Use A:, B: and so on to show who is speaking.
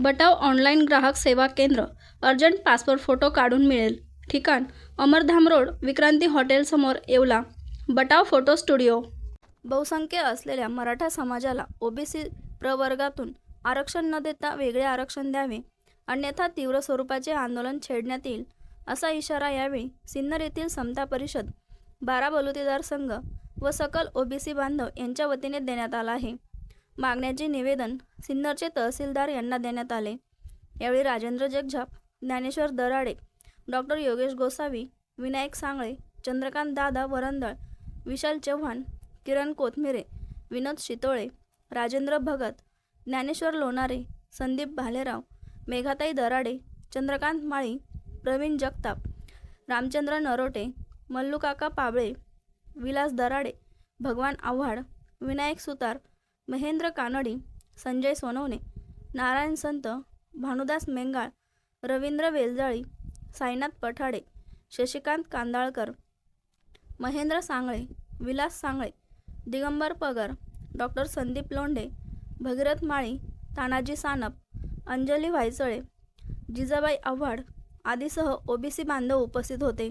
A: बटाव online ग्राहक सेवा केंद्र अर्जंट पासपोर्ट फोटो काढून मिळेल. ठिकाण अमरधाम रोड विक्रांती हॉटेलसमोर येवला. Batav photo studio. बहुसंख्य असलेल्या मराठा समाजाला ओबीसी प्रवर्गातून आरक्षण न देता वेगळे आरक्षण द्यावे अन्यथा तीव्र स्वरूपाचे आंदोलन छेडण्यात येईल असा इशारा यावेळी सिन्नर येथील समता परिषद बारा बलुतेदार संघ व सकल ओबीसी बांधव यांच्या वतीने देण्यात आला आहे. मागण्याचे निवेदन सिन्नरचे तहसीलदार यांना देण्यात आले. यावेळी राजेंद्र जगझाप ज्ञानेश्वर दराडे डॉक्टर योगेश गोसावी विनायक सांगळे चंद्रकांत दादा वरंदळ विशाल चव्हाण किरण कोथमिरे विनोद शितोळे राजेंद्र भगत ज्ञानेश्वर लोणारे संदीप भालेराव मेघाताई दराडे चंद्रकांत माळी प्रवीण जगताप रामचंद्र नरोटे मल्लूकाका पाबळे विलास दराडे भगवान आव्हाड विनायक सुतार महेंद्र कानडी संजय सोनवणे नारायण संत भानुदास मेंगाळ रवींद्र वेलजाळी साईनाथ पठाडे शशिकांत कांदाळकर महेंद्र सांगळे विलास सांगळे दिगंबर पगार डॉक्टर संदीप लोंढे भगीरथ माळी तानाजी सानप अंजली व्हायचळे जिजाबाई आव्हाड आदीसह ओबीसी बांधव उपस्थित होते.